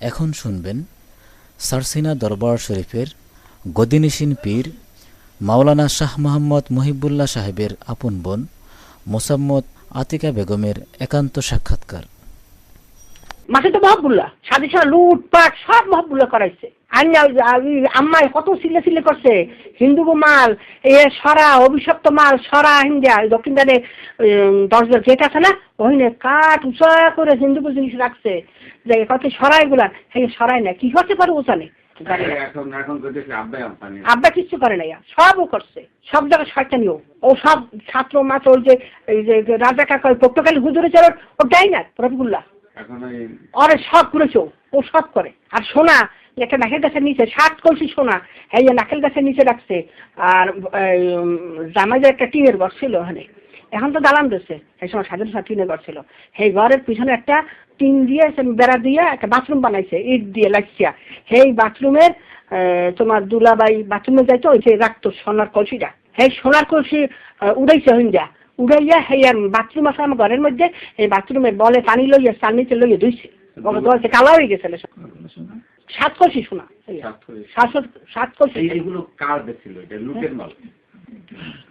এখন শুনবেন সারসিনা দরবার শরীফের গদিনিসিন পীর মাওলানা শাহ মোহাম্মদ মহিবুল্লাহ সাহেবের আপন বোন মোসাম্মদ আতিকা বেগমের একান্ত সাক্ষাৎকার। মাসে তো মহবুল্লাহ সাথে লুটপাট সব মহবুল্লাহ করাইছে। আম্মায় কত সিলে সিলে করছে। হিন্দু মাল এ সরা অভিশপ্ত মাল সরা হিন্দা দক্ষিণ দানে দশজন গেট আছে না ওইনে কাঠ উঁচা করে হিন্দু জিনিস রাখছে। যে কত সরাই গুলা সেই সরাই না কি করতে পারে উঁচানে জানি। না। এখন এখন করতেছে আব্বাই আম্পানি আব্বা কিচ্ছু করে না ইয়া। সবও করছে। সব জায়গায় শয়তানিও ও। সব ছাত্র মাত্র ওই যে কাকা পর্তুগালি হুজুরে চলো ও না রফিকুল্লাহ। করেছ, ও সব করে। আর সোনা একটা গাছের নিচে কলসি সোনা যে নাকের গাছের নিচে রাখছে, আর যে একটা টিনের ঘর ছিল এখন তো দালান দিচ্ছে, সেই সময় সাজানো সাথে টিনের ঘর ছিল। সেই ঘরের পিছনে একটা টিন দিয়ে বেড়া দিয়ে একটা বাথরুম বানাইছে, ইট দিয়ে লাইছিয়া সেই বাথরুমের তোমার দুলাবাই বাথরুমে যাইতো, ওই যে রাখতো সোনার কলসিটা। সেই সোনার কলসি উড়াইছে হইন্দা উড়াইয়া আর বাথরুম আছে আমার ঘরের মধ্যে এই বাথরুমে বলে পানি লইয়া চালনিতে লইয়া ধুইছে। ধোয়াছে কালা হয়ে গেছে সাত কলসি শোনা সাত কলসি এই এগুলো কার বেছিল এটা? লুটের মাল?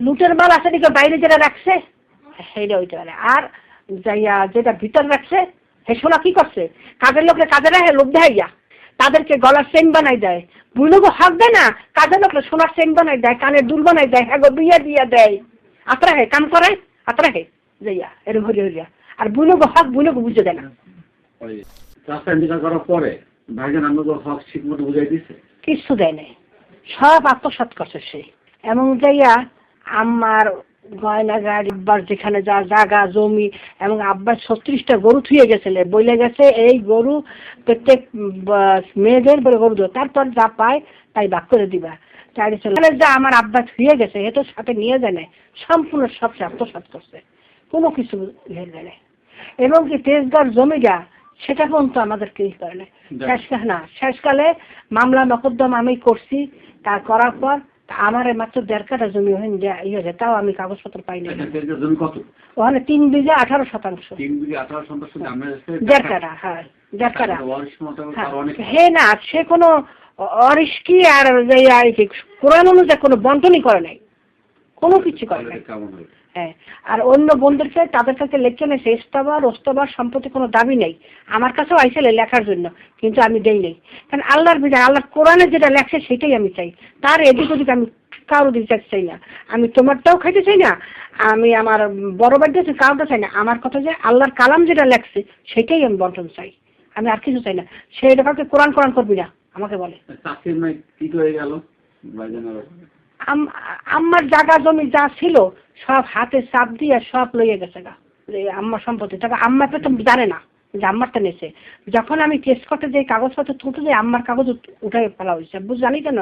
লুটের মাল আছে নাকি বাইরে যেটা রাখছে? সেইটা ওইটা আর যাইয়া যেটা ভিতর রাখছে হে সোনা কি করছে? কাজের লোকরে কাজে রাখে লোক দেখাইয়া। তাদেরকে গলার চেন বানাই দেয়। বুইনগো হক দেয় না? কাজের লোকরে সোনার চেন বানাই দেয় কানের দুল বানাই দেয় হ্যাঁ বিয়া দিয়া দেয়। আত্রা হে কাম করে আত্রা হে যাইয়া এরকম হরিয়া হরিয়া আর বুইনগো হক বুইনগো বুঝে দেয় না। করার পরে ভাইজান আমাকে হক ঠিক মতো বুঝাই দিছে? কিচ্ছু দেয় নাই। সব আত্মসাৎ করছে সে। এবং যাইয়া আমার গয়না গাড়ি আব্বার যেখানে যা জাগা জমি এবং আব্বার ছত্রিশটা গরু থুয়ে গেছিলে বলে গেছে এই গরু প্রত্যেক মেয়েদের বলে গরু তারপর যা পায় তাই বাক করে দিবা। ছিল যা আমার আব্বা ছুঁয়ে গেছে এ তো সাথে নিয়ে যায় নাই সম্পূর্ণ সব আত্মসাত করছে। কোনো কিছু লেগে নাই এবং কি তেজগার জমিটা সেটা পর্যন্ত আমাদের কি করে না শেষকাল না শেষকালে মামলা মকদ্দম আমি করছি। তা করার পর আমার মাত্র দেড় কাটা জমি ওখানে ইয়ে তাও আমি কাগজপত্র পাই না জমি কত? ওখানে তিন বিঘে আঠারো শতাংশ। তিন বিঘে আঠারো সন্তান দেড় কাটা হ্যাঁ দেড় কাটা মতো হ্যাঁ। আরও অনেক হে না সে কোনো অরিস্কি আর কোরআন অনুযায়ী কোনো বন্টনই করে নাই। কোনো কিছু করে নাই। হ্যাঁ। আর অন্য বন্ধুদেরকে তাদের কাছে লেখছে না সে ইস্তবার ওস্তবার সম্পত্তি কোনো দাবি নেই। আমার কাছেও আইসেলে লেখার জন্য, কিন্তু আমি দেই নাই। কারণ আল্লাহর বিধান, আল্লাহর কোরআনে যেটা লেখছে সেটাই আমি চাই। তার এদিক ওদিক আমি কারও দিকে চাই না। আমি তোমারটাও খাইতে চাই না, আমি আমার বড় বাড়িতে কারোটা চাই না। আমার কথা যে আল্লাহর কালাম যেটা লেখছে, সেটাই আমি বন্টন চাই। আমি আর কিছু চাই না। সেইটা কাউকে কোরআন কোরআন করবি না, আমাকে বলে। কি হয়ে গেল? ভাইজানের আম- আমার জায়গা জমি যা ছিল, সব হাতে চাপ দিয়ে সব লইয়ে গেছে গা আম্মার সম্পত্তি। তবে আম্মা তো জানে না যে আম্মারটা নেছে যখন আমি কেস করতে যে কাগজপত্র তুলতে যাই, আম্মার কাগজ উঠ- ফেলা হয়েছে বুঝ জানি কেন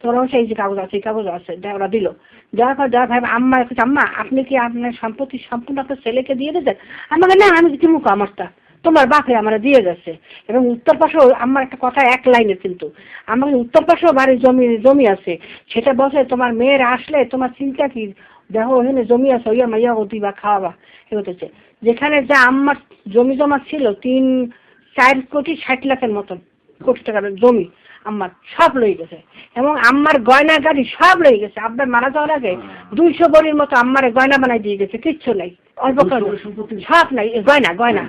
তোরা হচ্ছে এই যে কাগজ আছে, এই কাগজ আছে ওরা দিল। দেওয়ার পর দেওয়ার ভাই আম্মা আম্মা, আপনি কি আপনার সম্পত্তি সম্পূর্ণ আপনার ছেলেকে দিয়ে দিয়েছেন? আমাকে না, আমি কি মুখ আমারটা তোমার বাপে আমার দিয়ে গেছে। এবং উত্তর পাশে আমার একটা কথা এক লাইনে কিন্তু। আমার উত্তর পাশেও বাড়ির জমি জমি আছে। সেটা বসে তোমার মেয়ের আসলে তোমার চিন্তা কি? দেখো, ওখানে জমি আছে ওইয়া মাইয়া ও দিবা খাওয়াবা। এগোতেছে যেখানে যা আমার জমি জমা ছিল তিন চার কোটি ষাট লাখের মতন কোটি টাকার জমি। আমার সব লই গেছে। এবং আমার গয়না গাড়ি সব লই গেছে। আব্বার মারা যাওয়ার আগে দুইশো বড়ির মতো আমার গয়না বানাই দিয়ে গেছে কিচ্ছু নাই। অল্প? সব নাই গয়না গয়না।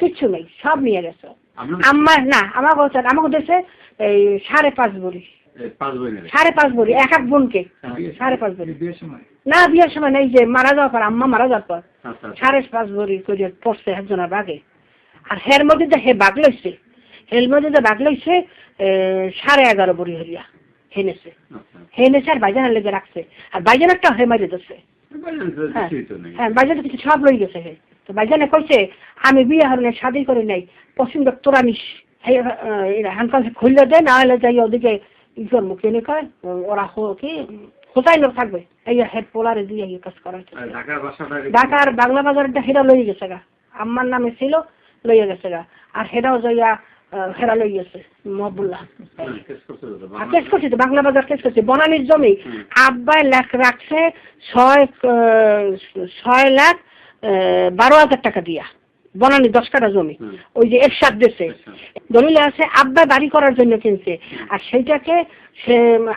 কিচ্ছু নাই সব নিয়ে গেছে। আপনার আমার না আমার কথা আমাকে দেশে এই সাড়ে পাঁচ বড়ি। সাড়ে পাঁচ বড়ি এক এক বোনকে সাড়ে পাঁচ বড়ি। না বিয়ের সময় নেই যে মারা যাওয়ার পর আম্মা মারা যাওয়ার পর। আচ্ছা সাড়ে পাঁচ ভরি করে পড়ছে একজনের বাগে। আর হের মধ্যে যে হে বাঘ লইছে হের মধ্যে যে বাঘ লইছে সাড়ে এগারো ভরি হরিয়া হেনেছে। আচ্ছা। হেনেছে আর বাইজানের লেগে রাখছে। আর বাইজানেরটা হে মারি দিচ্ছে হ্যাঁ। হ্যাঁ বাইজানে কিছু সব লই গেছে হে। তো বাইজানে কইছে আমি বিয়ে হারনে শাদি করে নাই পছন্দ তোরা নিস হ্যান্ডকাল খুললে দে না হলে যাই ওদিকে ইসর মুখে নে কয় ওরা কি হোসাইন থাকবে। এই হেড পোলারে দিয়ে এই কাজ করা ঢাকার বাংলা বাজারটা হেরা লই গেছে গা। আম্মার নামে ছিল লইয়া গেছে গা। আর হেরাও যাইয়া আহ, লই গেছে মহবুল্লাহ। কেস করছে তো আর কেস করছি তো বাংলা বাজার কেস করছি বনানির জমি। আব্বাই লাখ রাখছে ছয় ছয় লাখ বারো হাজার টাকা দিয়া। বনানি দশ কাটা জমি। ওই যে এরশাদ দেশে দলিলে আছে আব্বা বাড়ি করার জন্য কিনছে। আর সেইটাকে সে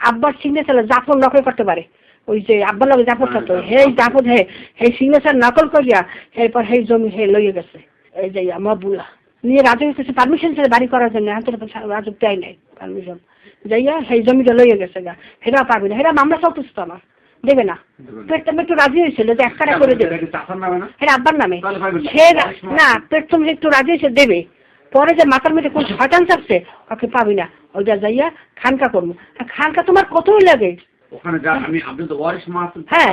আব্বার সিগনেচার জাফর নকল করতে পারে। ওই যে আব্বার লগে জাফর থাকতো। হে জাফর। হে হে সিগনেচার নকল করিয়া এরপর সেই জমি হে লইয়ে গেছে। এই যে মহবুল্লাহ। নিয়ে রাজুর কাছে পারমিশন ছিল বাড়ি করার জন্য। এখন তো রাজু দেয় নাই পারমিশন যাইয়া সেই জমিটা লইয়ে গেছে গা। সেটা পারবি না। সেটা মামলা চলতেছে তো আমার। দেবে না। পেটটা একটু রাজি হয়েছিল যে একটা করে দেবে। হ্যাঁ আব্বার নামে। সে না প্রথম একটু রাজি হয়েছে দেবে। পরে যে মাথার মধ্যে কোন শয়তান চাপছে ওকে পাবি না। ওইটা যাইয়া খানকা করব। খানকা তোমার কতই লাগে? যা হ্যাঁ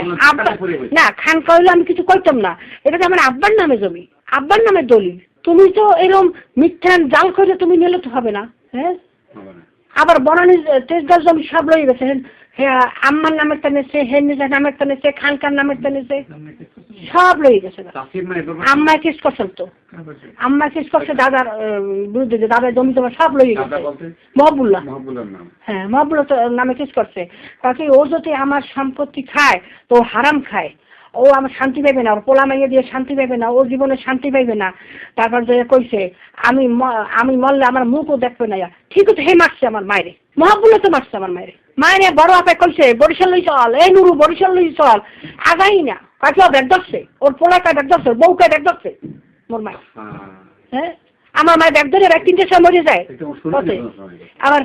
না খানকা হইলে আমি কিছু করতাম না। এটা তো আমার আব্বার নামে জমি। আব্বার নামে দলিল। তুমি তো এরকম মিথ্যা জাল করে তুমি নিলে তো হবে না হ্যাঁ? আবার বনানি তেজগাল জমি সব রয়ে গেছে হ্যাঁ? আম্মার নামের টানেছে হে নিজের নামের টানেছে খানকার নামের টানেছে সব রয়ে গেছে। মানে আম্মা কেস করছেন তো। আম্মা কেস করছে দাদার বিরুদ্ধে যে দাদার জমি তোমার সব লয়ে দাদা গেছে মহবুল্লাহ। হ্যাঁ মহবুল্লাহ তো নামে কেস করছে। কাকে ও যদি আমার সম্পত্তি খায় তো হারাম খায়। ও আমার শান্তি পাইবে না ওর পোলা মাইয়া দিয়ে শান্তি পাইবে না ও জীবনে শান্তি পাইবে না। তারপর যে কইছে আমি আমি মরলে আমার মুখও দেখবে না। ঠিক আছে হে মারছে আমার মায়েরে। মহাবুল্লাহ তো মারছে আমার মায়েরে। মায়েরে বড় আপে কইছে বরিশাল লই চল এই নুরু বরিশাল লই চল। আগাই না। কাকে ব্যাগ ধরছে? ওর পোলা কায় ব্যাগ ধরছে বউ কায় ব্যাগ ধরছে? মোর মায় হ্যাঁ হ্যাঁ? আমার মায়ের ব্যাগ ধরে রাত তিনটের সময় মরে যায়? আবার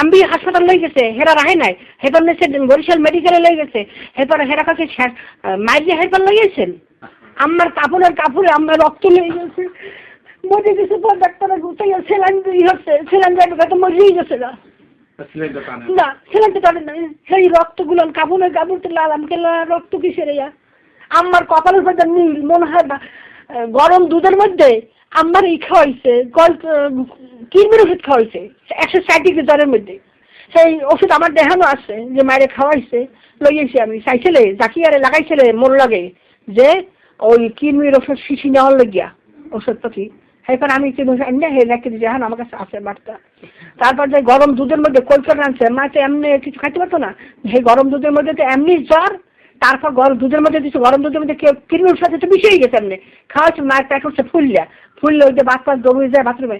আম্বি হাসপাতাল লই গেছে হেরা রাহে নাই। হেপার নেছে বরিশাল মেডিকেলে লই গেছে। হেপার হেরা কাছে মায়ের যে হেপার গেছেন আমার কাপড়ের কাপড়ে আমার রক্ত লেগে গেছে। মরে গেছে পর ডাক্তার গুতাই সেলাইন ই হচ্ছে সেলাইন তো মরেই গেছে না। না সেলাইন তো তাদের সেই রক্তগুলো কাপড়ের কাপড় তো লাল আমাকে রক্ত কিসের আমার কপালের মধ্যে নীল মনে হয় না গরম দুধের মধ্যে আমার ই খাওয়াইছে, গল্প, কিরমির ওষুধ খাওয়াইছে, একশো ষাট ডিগ্রি জ্বরের মধ্যে। সেই ওষুধ আমার দেহানো আছে, যে মায়ের খাওয়াইছে লইয়েছি আমি চাইছিলে জাকিয়ারে লাগাইছিলে মোর লাগে, যে ওই কিরমির ওষুধ শিশি নেওয়ার লাগিয়া, ওষুধ পাতি। সেখানে আমি কিনে এমনি হে দিয়েছি, এখন আমার কাছে আছে বার্তা তারপর যে গরম দুধের মধ্যে কই করে আনছে, মা তো এমনি কিছু খাইতে পারতো না। সেই গরম দুধের মধ্যে তো এমনি জ্বর, তারপর গরম দুধের মধ্যে দিচ্ছে গরম দুধের মধ্যে কেউ কিরমির সাথে তো মিশিয়ে গেছে এমনি। খাওয়াচ্ছে মায়ের প্যাট উঠছে ফুললা। ফুললে ওই যে বাস দৌড়ে যায় বাথরুমে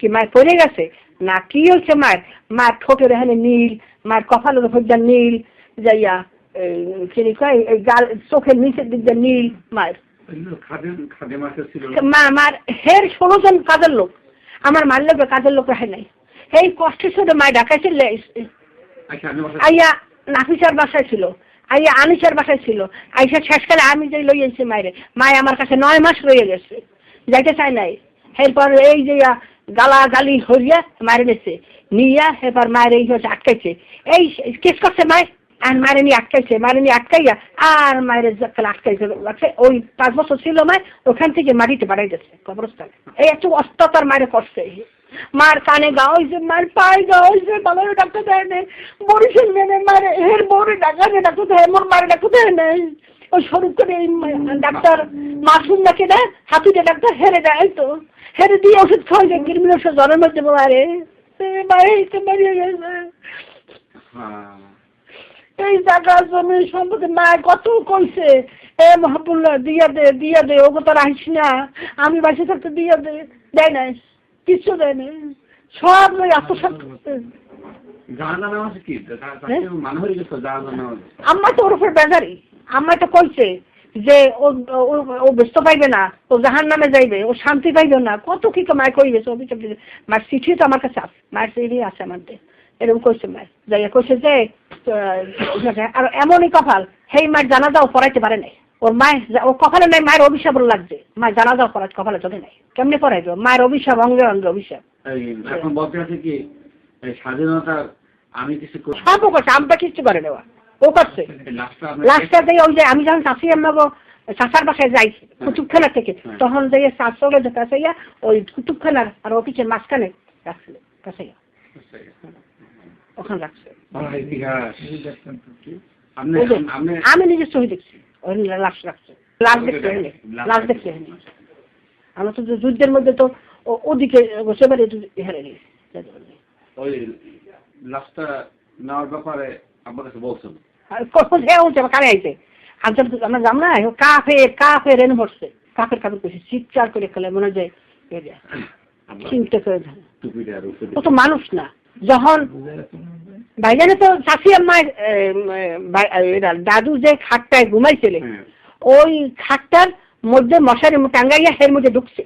কি মায়ের পড়ে গেছে? না কি হচ্ছে মায়ের? মায়ের ঠোঁটের এখানে নীল মায়ের কপালের উপর দিয়ে নীল যাইয়া চিনি কয় এই গাল চোখের নিচের দিক দিয়ে নীল মায়ের। মা আমার হের ষোলো জন কাজের লোক। আমার মার লোক কাজের লোক রাখে নাই। এই কষ্টের সাথে মায় ডাকাইছিল আচ্ছা আমি আইয়া নাফিসার বাসায় ছিল। আইয়া আনিসার বাসায় ছিল। আইসা শেষকালে আমি যে লই আইছি মায়েরে মায় আমার কাছে নয় মাস রয়ে গেছে। যাইতে চাই নাই। এরপর এই যে গালা গালি হরিয়া মারে নিছে। নিয়া এরপর মায়ের এই হচ্ছে আটকাইছে। এই কেস করছে মায়? আর মারে নিয়ে আটকাইছে। মারে নিয়ে আটকাইয়া আর মায়ের আটকাইছে। আটকাই- ওই পাঁচ বছর ছিল মায়, ওখান থেকে মাটিতে বাড়াই যাচ্ছে কবরস্থানে। এই একটু অস্ততার মায়ের করছে মার কানে গাও হয়েছে মার পায়ে গাও হয়েছে বাবার ডাক্তার দেয় নেই। বরিশাল মেনে মারে হের বউরে ডাক্তার ডাক্তার দেয় মোর মারে ডাক্তার দেয় নেই। ওই স্বরূপ করে ডাক্তার মাসুম নাকি দেয় হাতুটে ডাক্তার হেরে দেয় তো। হেরে দিয়ে ওষুধ খাওয়াই যায় কৃমি ওষুধ জ্বরের মধ্যে মারে মারে তো মারিয়ে গেছে। হ্যাঁ। এই জায়গা জমি সম্পত্তি মা কত কইছে? এ মহাপুল্লা দিয়া দে দিয়া দে ওকে তো রাখিস না। আমি বাসে থাকতে দিয়া দে দেয় নাই কিচ্ছু দেয় নাই। সব লই আত্মসাত করছে। জাহাজ নাম আছে কি? গেছে জাহাজ নাম আম্মা তো ওর উপর বেজারি। আম্মা তো কইছে যে ও ব্যস্ত পাইবে না ও জাহান নামে যাইবে ও শান্তি পাইবে না কত কি মায় কই গেছে অভিযোগ দিছে মায়ের চিঠি তো আমার কাছে আছে মায়ের চিঠি আছে আমার এরকম কইছে মায়ের যাইয়া কইছে যে আর এমনই কপাল সেই মায়ের জানা জানাজাও পড়াইতে পারে নাই ওর মায়ের ও কপালে নাই মায়ের অভিশাপ লাগছে মায়ের জানাজাও পড়াই কপালে চলে নাই কেমনে পড়াইবে মায়ের অভিশাপ অঙ্গে অঙ্গে অভিশাপ। এখন বলতে আছে কি স্বাধীনতার আমি কিছু সব করছে আমরা কিচ্ছু করে নেওয়া ও করছে। লাস্টটা লাস্টটা দিয়ে ওই যে আমি যখন চাষি আমাকে চাষার বাসায় যাই কুতুবখানা থেকে হ্যাঁ। তখন যে চাষের কাছাইয়া ওই কুতুবখানার আর অফিসের মাঝখানে রাখছিল কাছে ওখানে রাখছে আমি নিজের ছবি দেখছি ওই লাশ রাখছে। লাশ দেখতে হয়নি লাশ দেখতে হয়নি। আমরা তো যুদ্ধের মধ্যে তো ও- ওদিকে বসে পারে হেরে নিয়েছি ওই লাস্টটা নেওয়ার ব্যাপারে আমার কাছে বলছেন? কারে আইছে? আনসার আমরা জান না কাফের কাফের এনে পড়ছে কাপের কাপড় করছে চিৎকার করে খেলে মনে যে এ যে, আমরা চিন্তা করে ও তো মানুষ না। যখন ভাইজানে তো শাশি আম্মার দাদু যে খাটটায় ঘুমাইছিলে হ্যাঁ। ওই খাটটার মধ্যে মশারি টাঙ্গাইয়া হের মধ্যে ঢুকছে।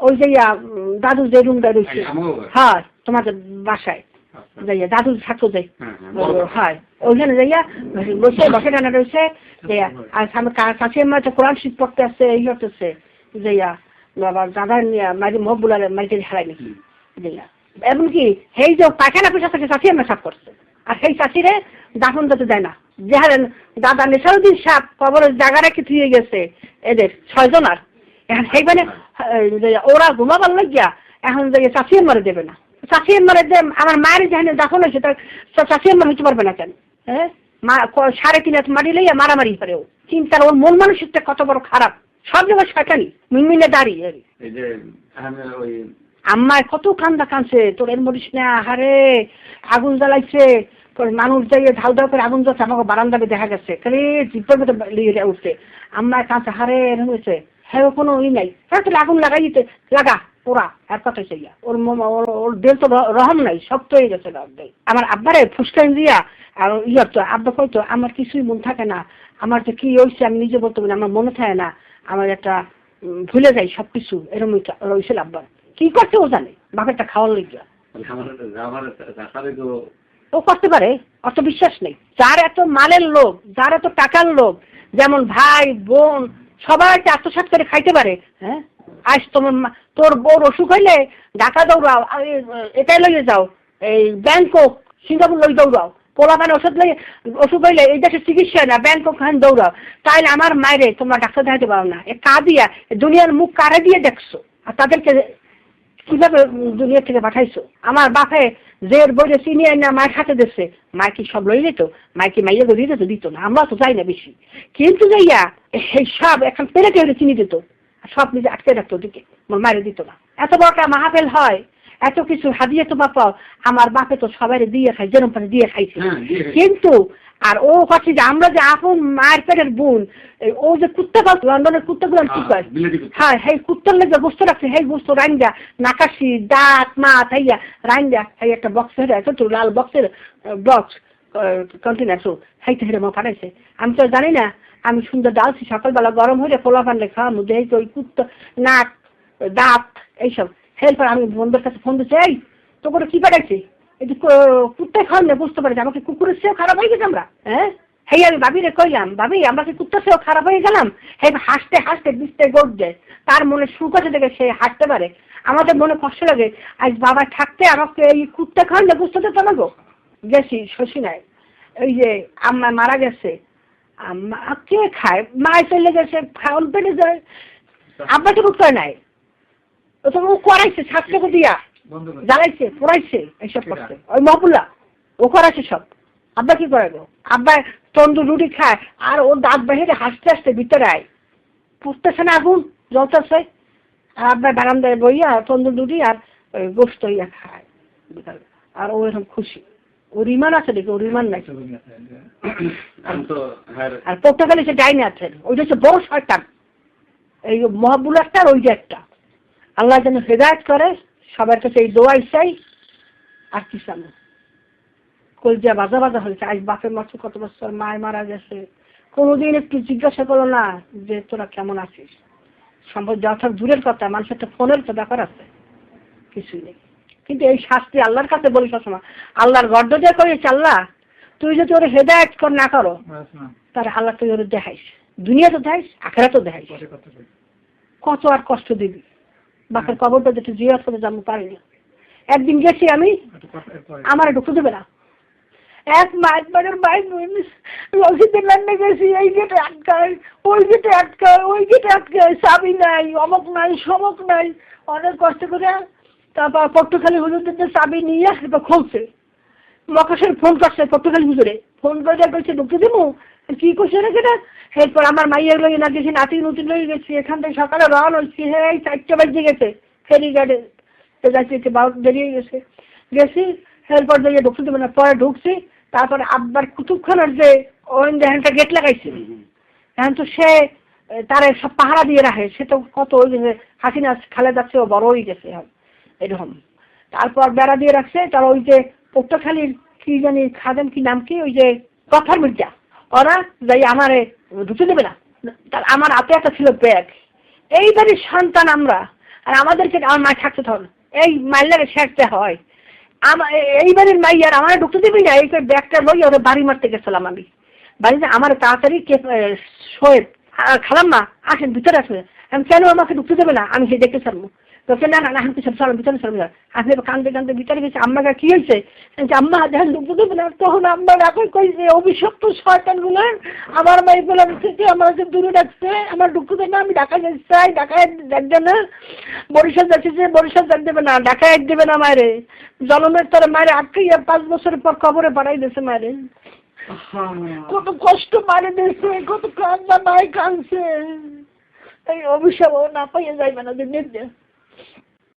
ওই যে দাদু যে আমারও ঘরে? হ্যাঁ তোমাদের বাসায়। যাইয়া দাদু থাকতো যাই হ্যাঁ, বড় ঘর। ওইখানে যাইয়া বসে বসে টানা রয়েছে যে আর আমি কাছে তো কোরআন শীত পড়তে আসছে এই হতেছে যাইয়া দাদা নিয়ে মহ বুলারে মারিতে হারাই নাকি যাইয়া এমনকি সেই যে পায়খানা পেশা থেকে চাষি আমরা সাফ করছে আর সেই চাষিরে দাফন দিতে দেয় না যে হারে দাদা নেশারুদ্দিন সাপ কবরের জায়গা রেখে থুয়ে গেছে এদের ছয়জন আর এখন সেইখানে ওরা ঘুমাবার লাগিয়া এখন চাষি মারে দেবে না চাষি মারে দে আমার মায়ের যেখানে দাফন হয়েছে তার চাষি মার হইতে পারবে না কেন? হ্যাঁ? সাড়ে তিন হাত মারি লইয়া মারামারি করে ও। চিন্তার ওর মন মানসিকটা কত বড় খারাপ। সব জায়গায় শয়তানি মিনমিনে দাঁড়িয়ে। যে আম্মায় কত কান্দা কানছে তোর এর মরিস না হারে আগুন জ্বালাইছে মানুষ যাইয়ে ঢাল ঢাল করে আগুন জ্বালছে আমাকে বারান্দাবে দেখা গেছে খালি জিপের লিয়ে উঠছে। আম্মায় কাঁদছে হারে এরকম হয়েছে। হ্যাঁ কোনো ই নাই। হ্যাঁ তোর আগুন লাগাই লাগা। ওরা আর কথা সেইয়া ওর ওর দেল তো রহম নাই শক্ত হয়ে গেছে আমার আব্বারে ফুসকান দিয়া, আর ইয়ার তো, আব্বা কইতো আমার কিছুই মন থাকে না, আমার যে কি হয়েছে আমি নিজে বলতে পারি আমার মনে থাকে না, আমার একটা ভুলে যাই সবকিছু। এরকম রয়েছিল আব্বার কি করছে ও জানে? বাপেরটা খাওয়ার তো ও করতে পারে অত বিশ্বাস নেই। যার এত মালের লোক যার এত টাকার লোক যেমন ভাই, বোন সবাই আত্মসাৎ করে খাইতে পারে হ্যাঁ? আজ তোমার তোর বউর অসুখ হইলে ঢাকা দৌড়াও এটাই লইয়ে যাও, এই ব্যাংকক, সিঙ্গাপুর লই দৌড়াও। পোলা পোলাপানে ওষুধ লইয়ে, ওষুধ হইলে এই দেশে চিকিৎসা না, ব্যাংকক খান দৌড়াও। তাইলে আমার মায়েরে তোমরা ডাক্তার দেখাতে পারো না। এ কাঁদিয়া দুনিয়ার মুখ কারে দিয়ে দেখছ? আর তাদেরকে কীভাবে দুনিয়া থেকে পাঠাইছো? আমার বাপে জের বইরে চিনি না, মায়ের হাতে দিচ্ছে মায় কি সব লই যেত মায় কি মাইয়া দিত দিত না? আমরা তো যাই না বেশি। কিন্তু যাইয়া এই সব এখন পেরে টেরে চিনি দিত। সব নিজে আটকে রাখতো ওদিকে। মারে দিত না। এত বড় একটা মাহাপেল হয় এত কিছু হাদিয়ে তো বাপাও আমার বাপে তো সবাই দিয়ে খাই যেরকম দিয়ে খাইছে। হ্যাঁ, দিয়ে খাইছে। কিন্তু আর ও কথা যে আমরা যে আপন মায়ের পেটের বোন ও যে কুত্তা পাল লন্ডনের কুত্তাগুলো কি ঠিক কয় বিলেতি কুত্তা। হ্যাঁ সেই কুত্তার লেগে গোস্ত রাখছে সেই গোস্ত রাইন্দা নাকাশি দাঁত মাথ হাইয়া রাইন্দা সেই একটা বক্সের এত লাল বক্সের বক্স কন্টেনার তো সেইটা হেরে মা পাঠাইছে আমি তো জানি না, আমি সুন্দর ডালছি সকালবেলা গরম হয়ে পোলা পানলে খাওয়ার মধ্যে এই তো ওই কুত্ত, নাক, দাঁত, এইসব। হেল্পার, আমি বন্ধুর কাছে ফোন দিচ্ছি এই তো করে কি পাঠাইছে? এই যে কু- কুত্তায় খাওয়ান না বুঝতে পারছি আমাকে কুকুরের চেয়েও খারাপ হয়ে গেছে আমরা হ্যাঁ? হেই, আমি ভাবিরে কইলাম ভাবি আমরা কি কুত্তার চেয়েও খারাপ হয়ে গেলাম? হে হাসতে হাসতে বিস্তে গোট দেয় তার মনে সুখ আছে দেখে সে হাসতে পারে। আমাদের মনে কষ্ট লাগে, আজ বাবা থাকতে আমাকে এই কুত্তা খাওয়ান না বুঝতে তো গো গেছি শশী নাই এই যে আম্মা মারা গেছে। আম্মা কে খায়? মায় চলে গেছে খাওয়ান পেটে যায়। আব্বা তো করে নাই। ও তো ও করাইছে ছাত্রকে দিয়া। জ্বালাইছে পড়াইছে এইসব করছে। ওই মহবুল্লা ও করাইছে সব। আব্বা কি করে গো আব্বা তন্দুর রুটি খায় আর ও দাঁত বাহিরে হাসতে হাসতে ভিতরে আয়। পুষতেছে না আগুন জ্বলতেছে। আর আব্বা বারান্দায় বইয়া তন্দুর রুটি আর ওই গোস্ত ইয়া খায়। আর ও এরকম খুশি। ও রিমান আছে দেখি ও রিমান নাই। হ্যাঁ। আর পর্তুগালে সে ডাইনি আছে ওইটা হচ্ছে বড় শয়তান। এই মহাবুল একটা আর ওই যে একটা। আল্লাহ যেন হেদায়ত করে সবার কাছে এই দোয়াই চাই আর কি জানো কলজা বাজা বাজা হয়েছে। আজ বাপের মাত্র কত বছর মায় মারা গেছে। কোনোদিন একটু জিজ্ঞাসা করল না যে তোরা কেমন আছিস। সম্ভব যথা দূরের কথা মানুষের তো ফোনের তো ব্যাপার আছে। কিছুই নেই। কিন্তু এই শাস্তি আল্লাহর কাছে বলি সবসময়। আল্লাহর গর্দ দিয়ে করেছে আল্লাহ তুই যদি ওর হেদায়ত কর না করো তাহলে আল্লাহ তুই ওর দেখাইস। দুনিয়া তো দেখাইস। আখেরা তো দেখাইস কত আর কষ্ট দিবি? বাপের কবরটা যেটা জিয়াত করে জানতে পারি না একদিন গেছি আমি আমার একটু খুঁজে না এক মাস বাড়ির রসিদের লাইনে গেছি এই গেটে আটকায় ওই গেটে আটকায় ওই গেটে আটকায় চাবি নাই অমক নাই সমক নাই। অনেক কষ্ট করে তারপর পট্টখালি হুজুরদের চাবি নিয়ে এবার খুলছে। মকাশের ফোন করছে পর্তুগালি হুজুরে। ফোন করে কইছে ঢুকতে দেবো কি করছে রে কেটা? এরপর আমার মাইয়ের লগে না গেছি নাতি নুতি লগে গেছি। এখান থেকে সকালে রওনা হয়েছি। হ্যাঁ চারটে বাজে গেছে ফেরি গাড়ি যাচ্ছি একটু বারো বেরিয়ে গেছে। গেছি, এরপর দিয়ে ঢুকতে দেবে না। পরে ঢুকছি, তারপরে আব্বার কুতুবখানার যে ওই হ্যান্ডটা গেট লাগাইছে, এখন তো সে, তারে সব পাহারা দিয়ে রাখে। সে তো কত ওই যে হাসিনা খালে যাচ্ছে ও বড় হয়ে গেছে এখন। এরকম। তারপর বেড়া দিয়ে রাখছে, তার ওই যে পট্টখালির কি জানি খাদেম কি নাম কি, ওই যে কথার মির্জা। ওরা যাই আমারে ঢুকে দেবে না। তার আমার হাতে একটা ছিল ব্যাগ এই বাড়ির সন্তান আমরা, আর আমাদেরকে আমার মায় থাকতে তখন এই মাইলারে শেখতে হয়। আমার বাড়ির মাইয়ার আমার ঢুকতে দিবি না, এই ব্যাগটা লই ওরা বাড়ি মারতে গেছিলাম আমি। বাড়িতে আমার তাড়াতাড়ি শোয়েব খালাম না আসেন, ভিতরে আসবে আমি, কেন আমাকে ঢুকতে দেবে না? আমি সে দেখতে চালবো। তো কে না না না, আমি পিছনে চলো ভিতরে চলো আপনি কান্দে কান্দে ভিতরে গেছে আম্মাকে কি হয়েছে? আমি আম্মা দেখেন দেবে না তখন আম্মা রাখে কইছে অভিশপ্ত শয়তানগুলো আমার মাই বললাম থেকে আমাকে দূরে রাখছে আমার দেবে না আমি ঢাকা যেতে চাই ঢাকায় দেখবে না। বরিশাল যাচ্ছে যে বরিশাল যাক দেবে না ঢাকায় এক দেবে না মায়েরে। জলমের তোর মায়ের আটকে পাঁচ বছরের পর কবরে পাঠাই দিয়েছে মায়েরে। কত কষ্ট মারে দিয়েছে কত কান্দা মায় কাঁদছে। এই অভিশাপ ও না পাইয়ে যাইবে না দিন